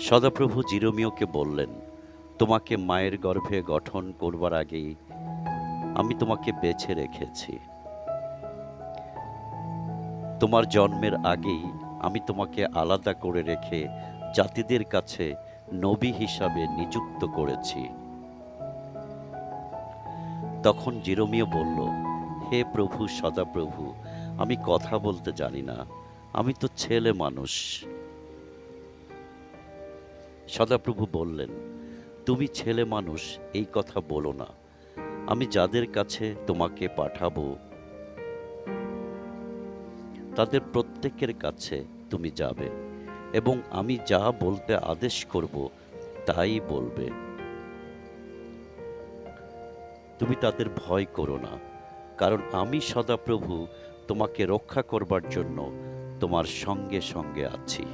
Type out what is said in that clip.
সদাপ্রভু জিরোমিওকে বললেন, তোমাকে মায়ের গর্ভে গঠন করবার আগেই আমি তোমাকে বেছে রেখেছি। তোমার জন্মের আগেই আমি তোমাকে আলাদা করে রেখে জাতিদের কাছে নবী হিসাবে নিযুক্ত করেছি। তখন জিরোমিও বলল, হে প্রভু, সদাপ্রভু, আমি কথা বলতে জানি না। আমি তো ছেলে মানুষ। সদাপ্রভু বললেন, তুমি ছেলে মানুষ, এই কথা বলো না। আমি যাদের কাছে তোমাকে পাঠাবো, তাদের প্রত্যেকের কাছে তুমি যাবে এবং আমি যা বলতে আদেশ করব, তাই বলবে। তুমি তাদের ভয় করো না, কারণ আমি সদাপ্রভু তোমাকে রক্ষা করবার জন্য তোমার সঙ্গে সঙ্গে আছি।